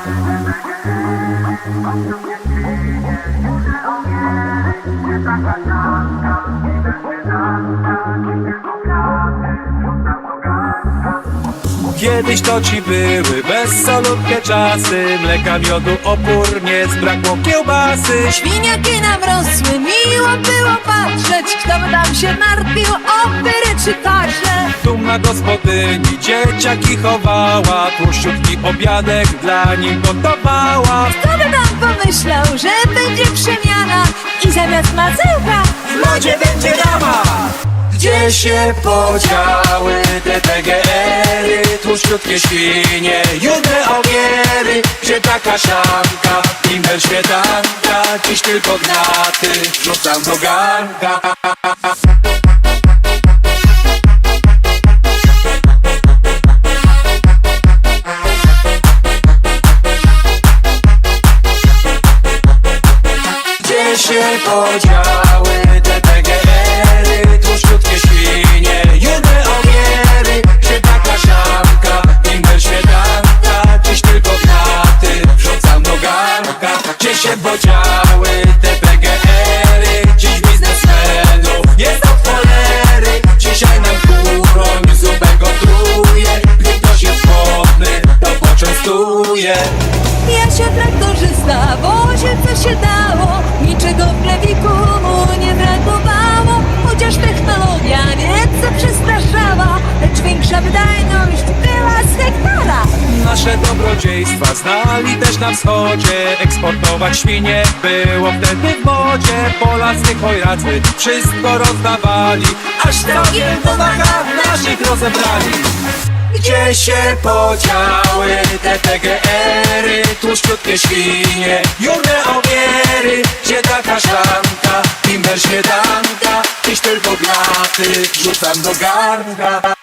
Nie tak jak tam, tam, nie tak jak tam, tam, nie tylko plan. Kiedyś to ci były bezsolutkie czasy. Mleka, miodu, opór, nie zbrakło kiełbasy. Świniaki nam rosły, miło było patrzeć. Kto by tam się martwił o pyry czy kasze Dumna gospodyni dzieciaki chowała Tłuszczutki obiadek dla nich gotowała. Kto by tam pomyślał, że będzie przemiana? I zamiast masełka W modzie będzie rama Gdzie się podziały te TGR-y Tłuszczutkie świnie, judne ogiery. Gdzie ta kaszanka, imbel śmietanka? Dziś tylko gnaty, rzucam do garnka Gdzie się podziały traktorzysta, wozie co się dało. Niczego w plewiku mu nie brakowało. Chociaż technologia nieco przestraszała Lecz większa wydajność była z hektara. Nasze dobrodziejstwa znali też na wschodzie. Eksportować świnie było wtedy w modzie. Polacy chojracy wszystko rozdawali Aż całkiem po dachach naszych rozebrali gdzie się podziały te PGR-y Tłuszczutkie świnie, jurne ogiery Gdzie ta kaszanka, bimber śmietanka? Dziś tylko blaty, rzucam do garnka